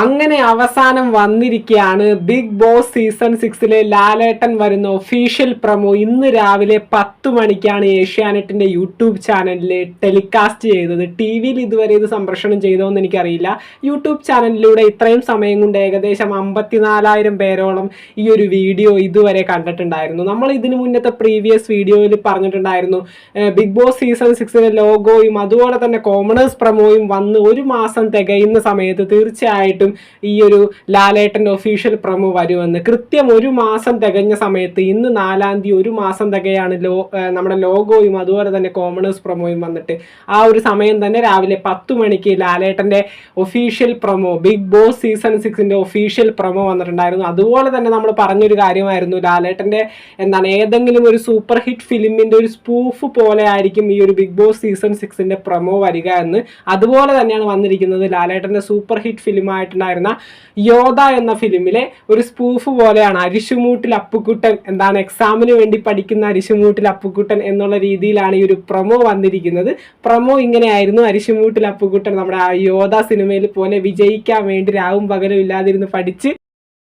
അങ്ങനെ അവസാനം വന്നിരിക്കുകയാണ് ബിഗ് ബോസ് സീസൺ സിക്സിലെ ലാലേട്ടൻ വരുന്ന ഒഫീഷ്യൽ പ്രമോ ഇന്ന് രാവിലെ പത്ത് മണിക്കാണ് ഏഷ്യാനെറ്റിന്റെ യൂട്യൂബ് ചാനലിൽ ടെലികാസ്റ്റ് ചെയ്തത്. ടി വിയിൽ ഇതുവരെ ഇത് സംപ്രേഷണം ചെയ്തോന്ന് എനിക്കറിയില്ല. യൂട്യൂബ് ചാനലിലൂടെ ഇത്രയും സമയം കൊണ്ട് ഏകദേശം അമ്പത്തിനാലായിരം പേരോളം ഈ ഒരു വീഡിയോ ഇതുവരെ കണ്ടിട്ടുണ്ടായിരുന്നു. നമ്മൾ ഇതിന് മുന്നത്തെ പ്രീവിയസ് വീഡിയോയിൽ പറഞ്ഞിട്ടുണ്ടായിരുന്നു ബിഗ് ബോസ് സീസൺ സിക്സിലെ ലോഗോയും അതുപോലെ തന്നെ കോമണേഴ്സ് പ്രമോയും വന്ന് ഒരു മാസം തികയുന്ന സമയത്ത് തീർച്ചയായിട്ടും ഈ ഒരു ലാലേട്ടന്റെ ഒഫീഷ്യൽ പ്രമോ വരുമെന്ന്. കൃത്യം ഒരു മാസം തികഞ്ഞ സമയത്ത് ഇന്ന് നാലാം തീയതി ഒരു മാസം തികയാണ് ലോ നമ്മുടെ ലോഗോയും അതുപോലെ തന്നെ കോമണേഴ്സ് പ്രമോയും വന്നിട്ട്. ആ ഒരു സമയം തന്നെ രാവിലെ പത്ത് മണിക്ക് ലാലേട്ടന്റെ official promo Bigg Boss season സിക്സിന്റെ official promo വന്നിട്ടുണ്ടായിരുന്നു. അതുപോലെ തന്നെ നമ്മൾ പറഞ്ഞൊരു കാര്യമായിരുന്നു. ലാലേട്ടന്റെ എന്താണ് ഏതെങ്കിലും ഒരു സൂപ്പർ ഹിറ്റ് ഫിലിമിന്റെ ഒരു സ്പൂഫ് പോലെ ആയിരിക്കും ഈ ഒരു ബിഗ് ബോസ് സീസൺ സിക്സിന്റെ പ്രമോ വരിക എന്ന്. അതുപോലെ തന്നെയാണ് വന്നിരിക്കുന്നത് ലാലേട്ടന്റെ സൂപ്പർ ഹിറ്റ് ഫിലിമായിട്ടുണ്ടായിരുന്ന യോധ എന്ന ഫിലിമിലെ ഒരു സ്പൂഫ് പോലെയാണ് അരിശുമൂട്ടിൽ അപ്പുക്കുട്ടൻ എന്താണ് എക്സാമിന് വേണ്ടി പഠിക്കുന്ന അരിശുമൂട്ടിൽ അപ്പുക്കുട്ടൻ എന്നുള്ള രീതിയിലാണ് ഈ ഒരു പ്രൊമോ വന്നിരിക്കുന്നത്. പ്രൊമോ ഇങ്ങനെയായിരുന്നു. അരിശുമൂട്ടിൽ അപ്പുക്കുട്ടൻ നമ്മുടെ ആ യോധ സിനിമയിൽ പോലെ വിജയിക്കാൻ വേണ്ടി രാവും പകലും ഇല്ലാതിരുന്ന് പഠിച്ച്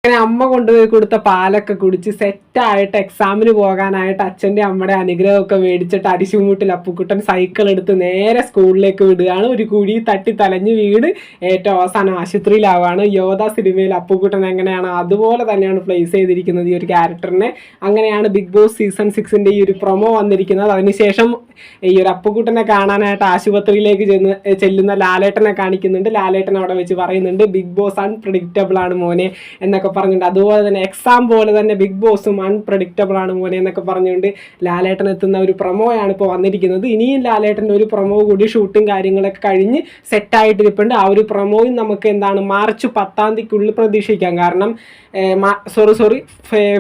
അങ്ങനെ അമ്മ കൊണ്ടുപോയി കൊടുത്ത പാലൊക്കെ കുടിച്ച് സെറ്റായിട്ട് എക്സാമിന് പോകാനായിട്ട് അച്ഛന്റെ അമ്മയുടെ അനുഗ്രഹമൊക്കെ മേടിച്ചിട്ട് അരിശുമൂട്ടിൽ അപ്പുക്കുട്ടൻ സൈക്കിൾ എടുത്ത് നേരെ സ്കൂളിലേക്ക് വിടുകയാണ്. ഒരു കുഴി തട്ടി തലഞ്ഞ് വീട് ഏറ്റവും അവസാനം ആശുപത്രിയിലാവുകയാണ്. യോധ സിനിമയിൽ അപ്പുക്കുട്ടൻ എങ്ങനെയാണ്? അതുപോലെ തന്നെയാണ് പ്ലേസ് ചെയ്തിരിക്കുന്നത് ഈ ഒരു ക്യാരക്ടറിനെ അങ്ങനെയാണ് ബിഗ് ബോസ് സീസൺ സിക്സിന്റെ ഈ ഒരു പ്രൊമോ വന്നിരിക്കുന്നത്. അതിനുശേഷം ഈ ഒരു അപ്പുക്കുട്ടനെ കാണാനായിട്ട് ആശുപത്രിയിലേക്ക് ചെന്ന് ചെല്ലുന്ന ലാലേട്ടനെ കാണിക്കുന്നുണ്ട്. ലാലേട്ടൻ അവിടെ വെച്ച് പറയുന്നുണ്ട് ബിഗ് ബോസ് അൺപ്രഡിക്റ്റബിൾ ആണ് മോനെ എന്നൊക്കെ പറഞ്ഞുകൊണ്ട് അതുപോലെ തന്നെ എക്സാം പോലെ തന്നെ ബിഗ് ബോസും അൺപ്രഡിക്റ്റബിൾ ആണ് മോനെ എന്നൊക്കെ പറഞ്ഞുകൊണ്ട് ലാലേട്ടൻ എത്തുന്ന ഒരു പ്രൊമോയാണ് ഇപ്പോൾ വന്നിരിക്കുന്നത്. ഇനിയും ലാലേട്ടന്റെ ഒരു പ്രൊമോ കൂടി ഷൂട്ടും കാര്യങ്ങളൊക്കെ കഴിഞ്ഞ് സെറ്റായിട്ടിരിപ്പുണ്ട് ആ ഒരു പ്രൊമോയും നമുക്ക് എന്താണ് മാർച്ച് പത്താം തീയതിക്കുള്ളിൽ പ്രതീക്ഷിക്കാം. കാരണം സോറി സോറി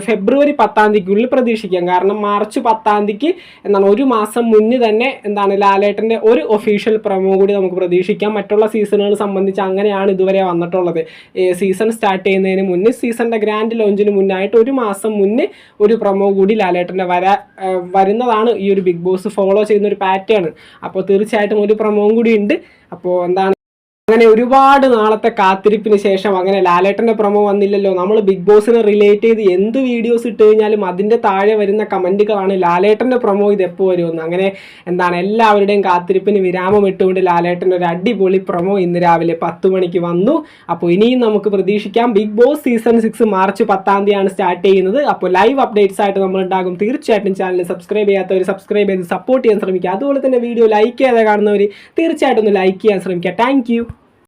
ഫെബ്രുവരി പത്താം തീയതിക്കുള്ളിൽ പ്രതീക്ഷിക്കാം. കാരണം മാർച്ച് പത്താം തീയതിക്ക് എന്താണ് ഒരു മാസം മുന്നേ തന്നെ എന്താണ് ലാലേട്ടന്റെ ഒരു ഒഫീഷ്യൽ പ്രൊമോ കൂടി നമുക്ക് പ്രതീക്ഷിക്കാം. മറ്റുള്ള സീസണുകൾ സംബന്ധിച്ച് അങ്ങനെയാണ് ഇതുവരെ വന്നിട്ടുള്ളത്. സീസൺ സ്റ്റാർട്ട് ചെയ്യുന്നതിന് മുന്നേ സീസണിന്റെ ഗ്രാൻഡ് ലോഞ്ചിന് മുന്നായിട്ട് ഒരു മാസം മുന്നേ ഒരു പ്രൊമോ കൂടി ലാലേട്ടന്റെ വരാ വരുന്നതാണ് ഈ ഒരു ബിഗ് ബോസ് ഫോളോ ചെയ്യുന്ന ഒരു പാറ്റേൺ അപ്പോൾ തീർച്ചയായിട്ടും ഒരു പ്രൊമോവും കൂടി ഉണ്ട്. അപ്പോൾ എന്താണ് അങ്ങനെ ഒരുപാട് നാളത്തെ കാത്തിരിപ്പിന് ശേഷം അങ്ങനെ ലാലേട്ടന്റെ പ്രൊമോ വന്നില്ലല്ലോ. നമ്മൾ ബിഗ് ബോസിനെ റിലേറ്റ് ചെയ്ത് എന്ത് വീഡിയോസ് ഇട്ട് കഴിഞ്ഞാലും അതിന്റെ താഴെ വരുന്ന കമന്റുകളാണ് ലാലേട്ടന്റെ പ്രൊമോ ഇത് എപ്പോൾ വരുമെന്ന്. അങ്ങനെ എന്താണ് എല്ലാവരുടെയും കാത്തിരിപ്പിന് വിരാമം ഇട്ടുകൊണ്ട് ലാലേട്ടന്റെ ഒരു അടിപൊളി പ്രൊമോ ഇന്ന് രാവിലെ പത്ത് മണിക്ക് വന്നു. അപ്പോൾ ഇനിയും നമുക്ക് പ്രതീക്ഷിക്കാം. Bigg Boss season six March പത്താം തീയതിയാണ് സ്റ്റാർട്ട് ചെയ്യുന്നത്. അപ്പോൾ ലൈവ് അപ്ഡേറ്റ്സ് ആയിട്ട് നമ്മൾ ഉണ്ടാകും തീർച്ചയായിട്ടും ചാനൽ സബ്സ്ക്രൈബ് ചെയ്യാത്തവർ സബ്സ്ക്രൈബ് ചെയ്ത് സപ്പോർട്ട് ചെയ്യാൻ ശ്രമിക്കുക. അതുപോലെ തന്നെ വീഡിയോ ലൈക്ക് ചെയ്യാതെ കാണുന്നവർ തീർച്ചയായിട്ടും ഒന്ന് ലൈക്ക് ചെയ്യാൻ ശ്രമിക്കുക. താങ്ക്